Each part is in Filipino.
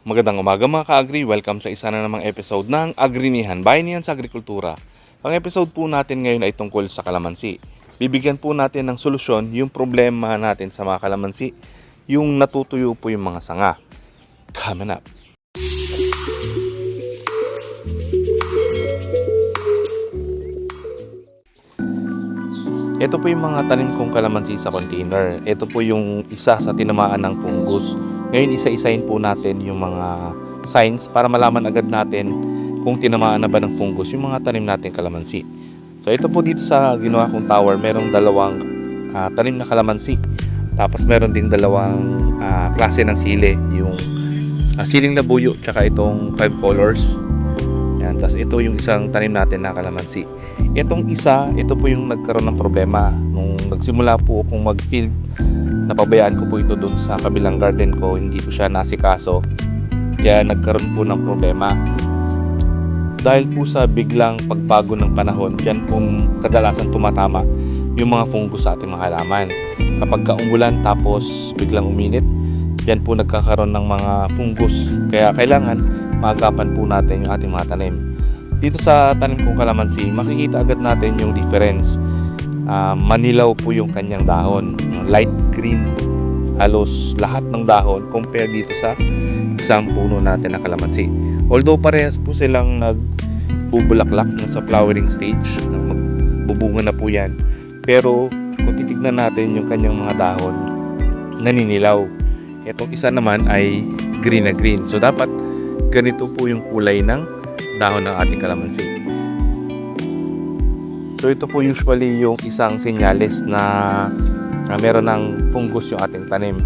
Magandang umaga mga ka-agri. Welcome sa isa na namang episode ng Agrinihan, Bayanihan sa Agrikultura. Ang episode po natin ngayon ay tungkol sa kalamansi. Bibigyan po natin ng solusyon yung problema natin sa mga kalamansi, yung natutuyo po yung mga sanga. Coming up. Ito po yung mga tanim kong kalamansi sa container. Ito po yung isa sa tinamaan ng fungus. Ngayon isa-isahin po natin yung mga signs para malaman agad natin kung tinamaan na ba ng fungus yung mga tanim natin kalamansi. So ito po dito sa ginawa kong tower, merong dalawang ah, tanim na kalamansi. Tapos meron din dalawang ah, klase ng sili, yung ah, siling na buyo tsaka itong five colors. Yan, tapos ito yung isang tanim natin na kalamansi. Itong isa, ito po yung nagkaroon ng problema. Nung nagsimula po akong mag-field, napabayaan ko po ito doon sa kabilang garden ko, hindi ko siya nasikaso. Kaya nagkaroon po ng problema. Dahil po sa biglang pagbago ng panahon, dyan po kadalasan tumatama yung mga fungus sa ating mga halaman. Kapag ka umulan tapos biglang uminit, dyan po nagkakaroon ng mga fungus. Kaya kailangan maagapan po natin yung ating mga tanim dito sa tanim kong kalamansi, makikita agad natin yung difference. Ah, manilaw po yung kanyang dahon. Light green. Halos lahat ng dahon compare dito sa isang puno natin na kalamansi. Although parehas po silang nagbubulaklak sa flowering stage, magbubunga na po yan. Pero kung titignan natin yung kanyang mga dahon, naninilaw. Itong isa naman ay green na green. So dapat ganito po yung kulay ng dahon ng ating kalamansi. So ito po usually yung isang senyales na, na meron ng fungus yung ating tanim.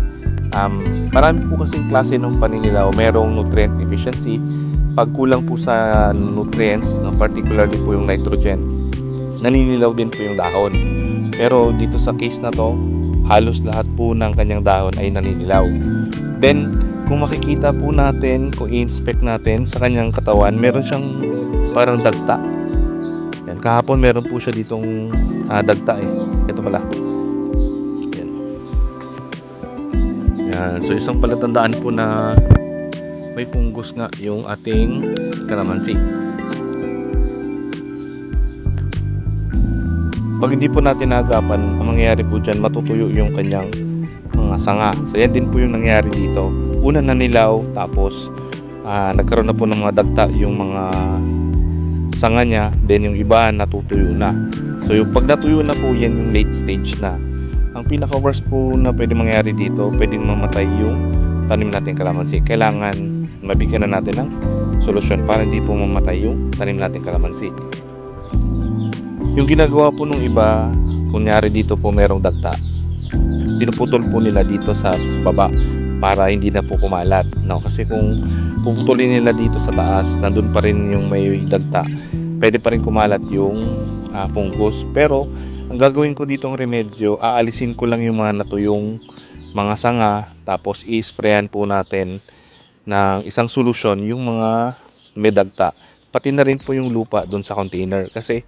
Um, marami po kasing klase ng paninilaw. Merong nutrient deficiency. Pag kulang po sa nutrients, no, particularly po yung nitrogen, naninilaw din po yung dahon. Pero dito sa case na to, halos lahat po ng kanyang dahon ay naninilaw. Then, kung makikita po natin, kung i-inspect natin sa kanyang katawan, meron siyang parang dagta. Yan, kahapon meron po siya ditong ah, dagta eh. Ito pala. Yan. Yan. So isang palatandaan po na may fungus nga yung ating kalamansi. Pag hindi po natin naagapan, ang mangyayari po dyan, matutuyo yung kanyang mga sanga. So yan din po yung nangyari dito una nanilaw tapos ah, nagkaroon na po ng mga dagta yung mga sanga niya then yung iba natutuyo na. So yung pag natuyo na po yan yung late stage na. Ang pinaka worst po na pwede mangyari dito pwedeng mamatay yung tanim natin kalamansi. Kailangan mabigyan na natin ng solusyon para hindi po mamatay yung tanim natin kalamansi. Yung ginagawa po nung iba kunyari dito po merong dagta pinuputol po nila dito sa baba para hindi na po kumalat no? Kasi kung puputulin nila dito sa taas nandun pa rin yung may dagta pwede pa rin kumalat yung ah, fungus. Pero ang gagawin ko dito ng remedyo aalisin ko lang yung mga natuyong mga sanga tapos i-sprayan po natin ng isang solusyon yung mga may dagta. Pati na rin po yung lupa doon sa container. Kasi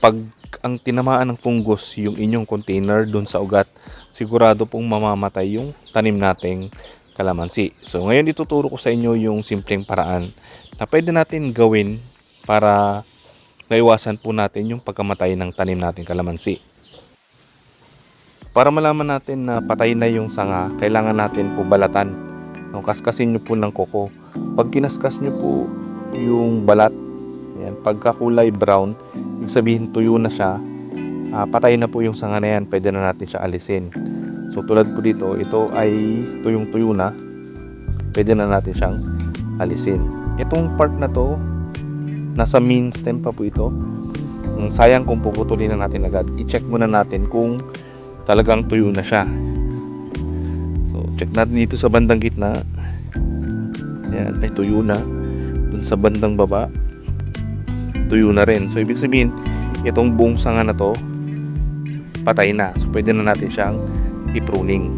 pag ang tinamaan ng fungus yung inyong container doon sa ugat sigurado pong mamamatay yung tanim nating kalamansi. So ngayon ituturo ko sa inyo yung simpleng paraan na pwede natin gawin para naiwasan po natin yung pagkamatay ng tanim nating kalamansi. Para malaman natin na patay na yung sanga, kailangan natin po balatan. No, kaskasin nyo po ng koko. Pag kinaskas nyo po yung balat, yan, pagkakulay brown, ibig sabihin tuyo na siya, ah, patay na po yung sanga na yan, pwede na natin siya alisin. So tulad po dito, ito ay tuyong-tuyo na. Pwede na natin siyang alisin. Itong part na to, nasa main stem pa po ito. Sayang kung puputulin na natin agad. I-check muna natin kung talagang tuyo na siya. So check natin dito sa bandang gitna. Yan, ay tuyo na. Dun sa bandang baba, tuyo na rin. So ibig sabihin, itong buong sanga na to, patay na. So pwede na natin siyang i-pruning.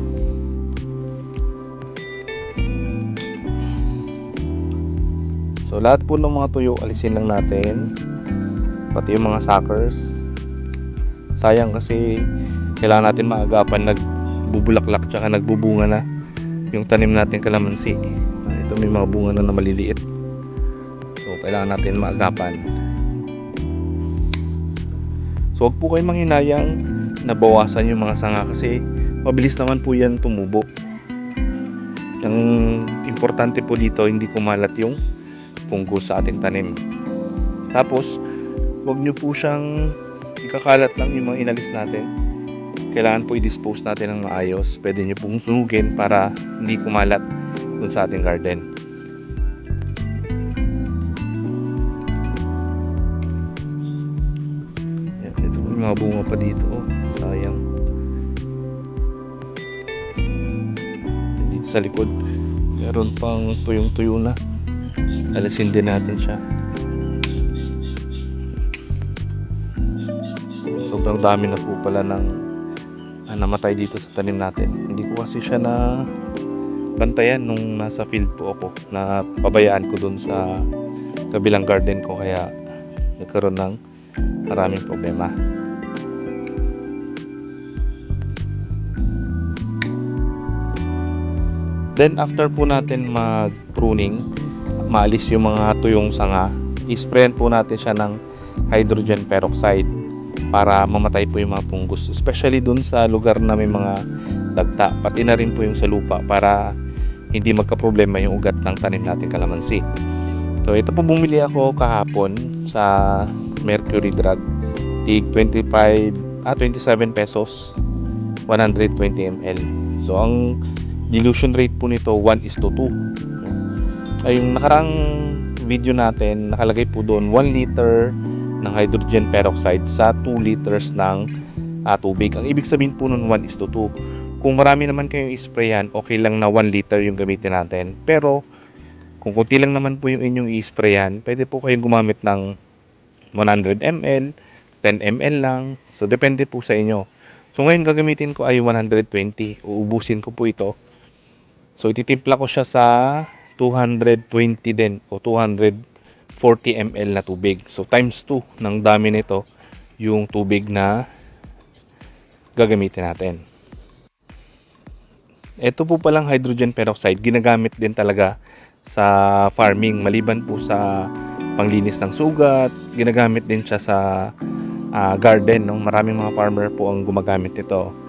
So lahat po ng mga tuyo alisin lang natin. Pati yung mga suckers. Sayang kasi kailangan natin maagapan nagbubulaklak tsaka nagbubunga na yung tanim natin kalamansi. Ito may mga bunga na, na maliliit. So, kailangan natin maagapan. So, huwag po kayong manghinayang nabawasan yung mga sanga kasi mabilis naman po yan tumubo. Ang importante po dito, hindi kumalat yung fungus sa ating tanim. Tapos, huwag nyo po siyang ikakalat lang yung mga inalis natin. Kailangan po i-dispose natin ng maayos. Pwede nyo pong sunugin para hindi kumalat dun sa ating garden. Yan, ito yung mga bunga pa dito. Oh, sa likod, meron pang tuyong-tuyo na. Alisin din natin siya. Sobrang dami na po pala ng ah, namatay dito sa tanim natin. Hindi ko kasi siya na bantayan nung nasa field po ako na pabayaan ko dun sa kabilang garden ko kaya nagkaroon ng maraming problema. Then after po natin mag-pruning, maalis yung mga tuyong sanga, isprayan po natin siya ng hydrogen peroxide para mamatay po yung mga fungus. Especially dun sa lugar na may mga dagta, pati na rin po yung sa lupa para hindi magka-problema yung ugat ng tanim natin kalamansi. So ito po bumili ako kahapon sa Mercury Drug. Tig 25 ah 27 pesos 120 ml. So ang dilution rate po nito 1 is to 2. Ay yung nakarang video natin nakalagay po doon 1 liter ng hydrogen peroxide sa 2 liters ng ah, tubig. Ang ibig sabihin po nun 1 is to 2. Kung marami naman kayong isprayan, okay lang na 1 liter yung gamitin natin. Pero kung kunti lang naman po yung inyong i-sprayan, pwede po kayong gumamit ng 100 ml, 10 ml lang. So, depende po sa inyo. So, ngayon gagamitin ko ay 120. Uubusin ko po ito. So, ititimpla ko siya sa 220 din o 240 ml na tubig. So, times 2 ng dami nito yung tubig na gagamitin natin. Ito po palang hydrogen peroxide, ginagamit din talaga sa farming maliban po sa panglinis ng sugat, ginagamit din siya sa ah, garden. No? Maraming mga farmer po ang gumagamit nito.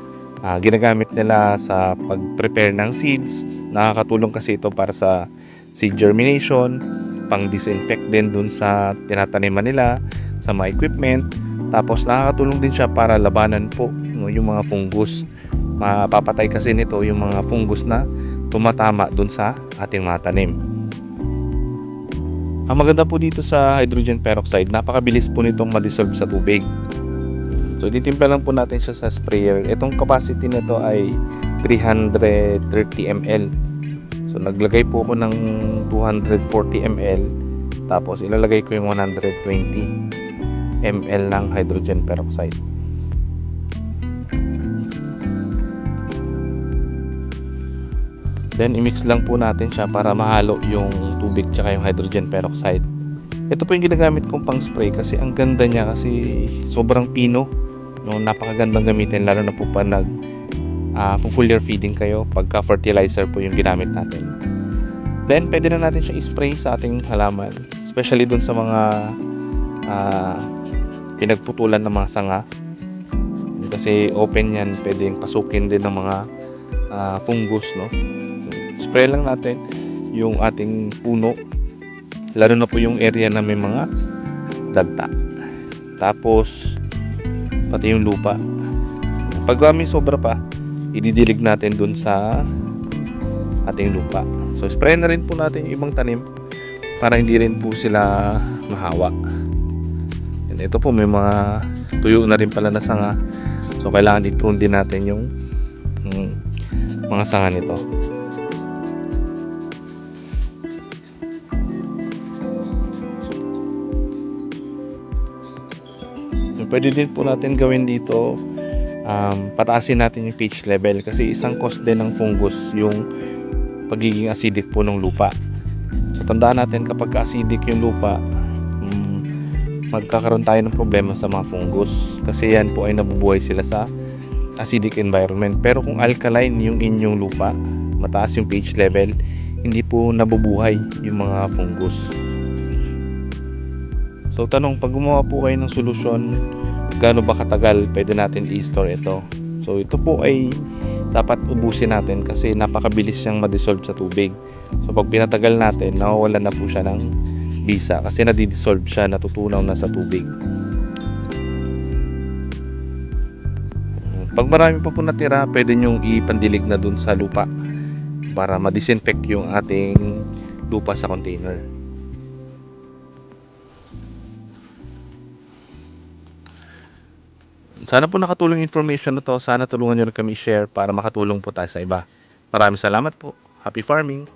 Ah, ginagamit nila sa pag-prepare ng seeds. Nakakatulong kasi ito para sa seed germination, pang disinfect din dun sa tinataniman nila, sa mga equipment. Tapos nakakatulong din siya para labanan po no, yung mga fungus. Mapapatay kasi nito yung mga fungus na tumatama dun sa ating mga tanim. Ang maganda po dito sa hydrogen peroxide, napakabilis po nitong ma-dissolve sa tubig. So, titimpla lang po natin siya sa sprayer. Itong capacity nito ay 330 ml. So, naglagay po ako ng 240 ml. Tapos, ilalagay ko yung 120 ml ng hydrogen peroxide. Then, i-mix lang po natin siya para mahalo yung tubig tsaka yung hydrogen peroxide. Ito po yung ginagamit kong pang spray kasi ang ganda niya kasi sobrang pino. No, napakagandang gamitin lalo na po pa nag uh, foliar feeding kayo pagka fertilizer po yung ginamit natin. Then, pwede na natin siya i-spray sa ating halaman. Especially dun sa mga uh, pinagputulan ng mga sanga. Kasi open yan, pwedeng pasukin din ng mga uh, fungus, no? spray lang natin yung ating puno lalo na po yung area na may mga dagta tapos pati yung lupa. Pag may sobra pa ididilig natin dun sa ating lupa. So spray na rin po natin yung ibang tanim para hindi rin po sila mahawa And ito po may mga tuyo na rin pala na sanga. So kailangan i-prune din natin yung hmm, mga sanga nito pwede din po natin gawin dito um, pataasin natin yung pH level kasi isang cause din ng fungus yung pagiging acidic po ng lupa so tandaan natin kapag acidic yung lupa um, magkakaroon tayo ng problema sa mga fungus kasi yan po ay nabubuhay sila sa acidic environment pero kung alkaline yung inyong lupa mataas yung pH level hindi po nabubuhay yung mga fungus. So tanong, pag gumawa po kayo ng solusyon, gaano ba katagal pwede natin i-store ito? So ito po ay dapat ubusin natin kasi napakabilis siyang ma-dissolve sa tubig. So pag pinatagal natin, nawawala na po siya ng bisa kasi nadidissolve siya, natutunaw na sa tubig. Pag marami pa po natira, pwede nyong ipandilig na dun sa lupa para ma-disinfect yung ating lupa sa container. Sana po nakatulong information na to. Sana tulungan nyo rin kami share para makatulong po tayo sa iba. Maraming salamat po. Happy farming!